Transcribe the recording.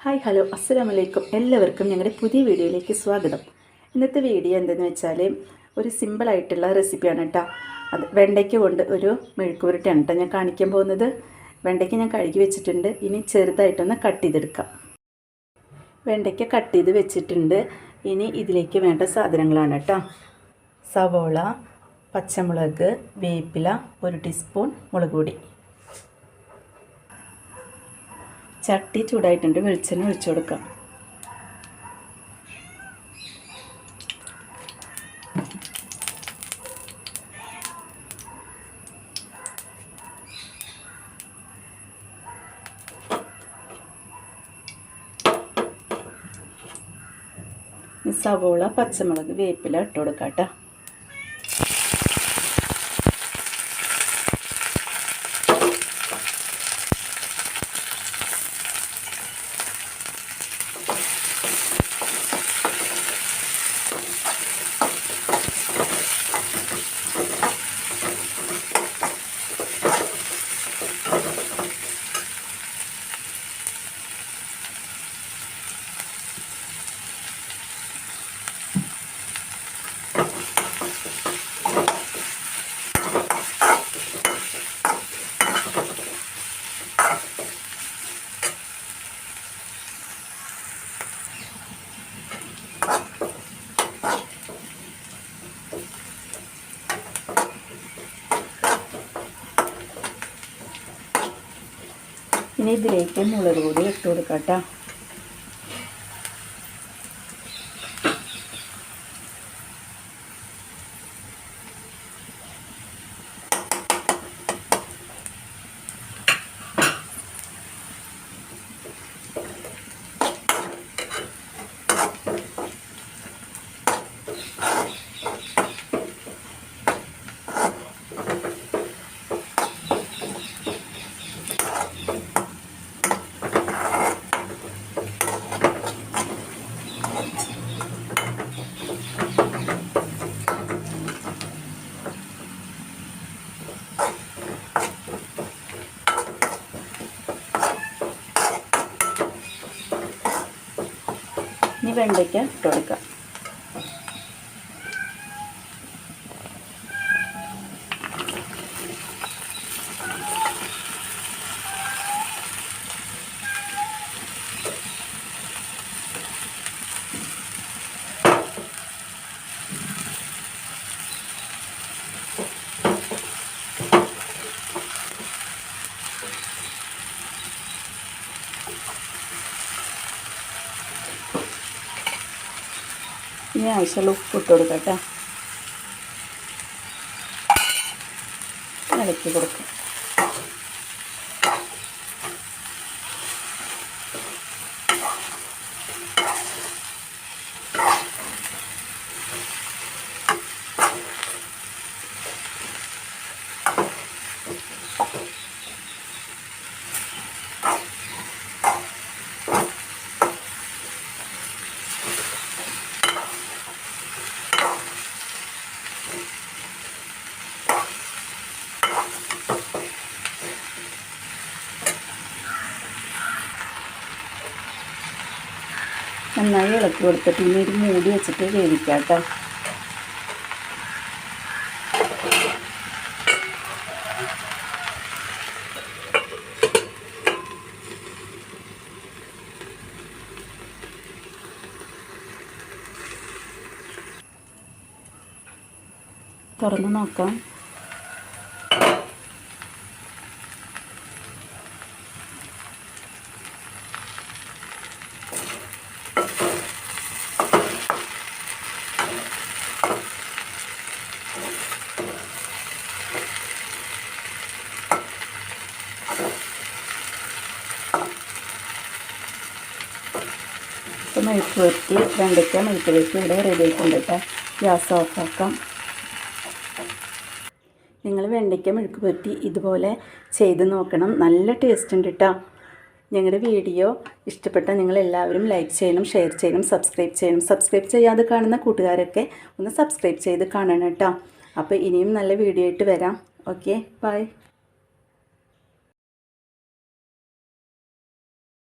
Hi hello അസ്സാം വലൈക്കും എല്ലാവർക്കും ഞങ്ങളുടെ പുതിയ വീഡിയോയിലേക്ക് സ്വാഗതം. ഇന്നത്തെ വീഡിയോ എന്തെന്ന് വെച്ചാൽ ഒരു സിമ്പിളായിട്ടുള്ള റെസിപ്പിയാണ് കേട്ടോ അത് വെണ്ടയ്ക്ക കൊണ്ട് ഒരു മെഴുക്കുപുരട്ടിയാണ് കേട്ടോ ഞാൻ കാണിക്കാൻ പോകുന്നത്. വെണ്ടയ്ക്ക ഞാൻ കഴുകി വെച്ചിട്ടുണ്ട്. ഇനി ചെറുതായിട്ടൊന്ന് കട്ട് ചെയ്തെടുക്കാം. വെണ്ടയ്ക്ക കട്ട് ചെയ്ത് വെച്ചിട്ടുണ്ട്. ഇനി ഇതിലേക്ക് വേണ്ട സാധനങ്ങളാണ് കേട്ടോ സവോള പച്ചമുളക് വേപ്പില ഒരു ടീസ്പൂൺ മുളക് പൊടി ചട്ടി ചൂടായിട്ടുണ്ട് വെളിച്ചെണ്ണ ഒഴിച്ചു കൊടുക്കാം. സവോള പച്ചമുളക് വേപ്പില ഇട്ട് കൊടുക്കാം കേട്ടോ. ഇനി ഇതിലേക്ക് മുളക് പൊടി ഇട്ട് കൊടുക്കാം കേട്ടോ. ഇനി വെണ്ടയ്ക്ക ഇട്ട് കൊടുക്കാം. ഇനി ആവശ്യമുള്ള ഉപ്പ് ഇട്ട് കൊടുക്കാം കേട്ടോ. ഇളക്കി കൊടുക്കാം. നന്നായി ഇളക്കി കൊടുത്തിട്ട് ഇനി ഒരു മൂടി വെച്ചിട്ട് വേവിക്കാം കേട്ടോ തുറന്ന് നോക്കാം. ഇപ്പോൾ മെഴുക്ക് വരട്ടി വെണ്ടയ്ക്ക മെഴുക്ക് വരട്ടി ഇവിടെ റെഡി ആയിട്ടുണ്ട് കേട്ടോ ഗ്യാസ് ഓഫാക്കാം നിങ്ങൾ വെണ്ടയ്ക്ക മെഴുക്ക് വരുത്തി ഇതുപോലെ ചെയ്ത് നോക്കണം. നല്ല ടേസ്റ്റ് ഉണ്ട് കേട്ടോ ഞങ്ങളുടെ വീഡിയോ ഇഷ്ടപ്പെട്ട നിങ്ങൾ എല്ലാവരും ലൈക്ക് ചെയ്യണം ഷെയർ ചെയ്യണം സബ്സ്ക്രൈബ് ചെയ്യണം. സബ്സ്ക്രൈബ് ചെയ്യാതെ കാണുന്ന കൂട്ടുകാരൊക്കെ ഒന്ന് സബ്സ്ക്രൈബ് ചെയ്ത് കാണണം കേട്ടോ അപ്പോൾ ഇനിയും നല്ല വീഡിയോ ആയിട്ട് വരാം. Okay bye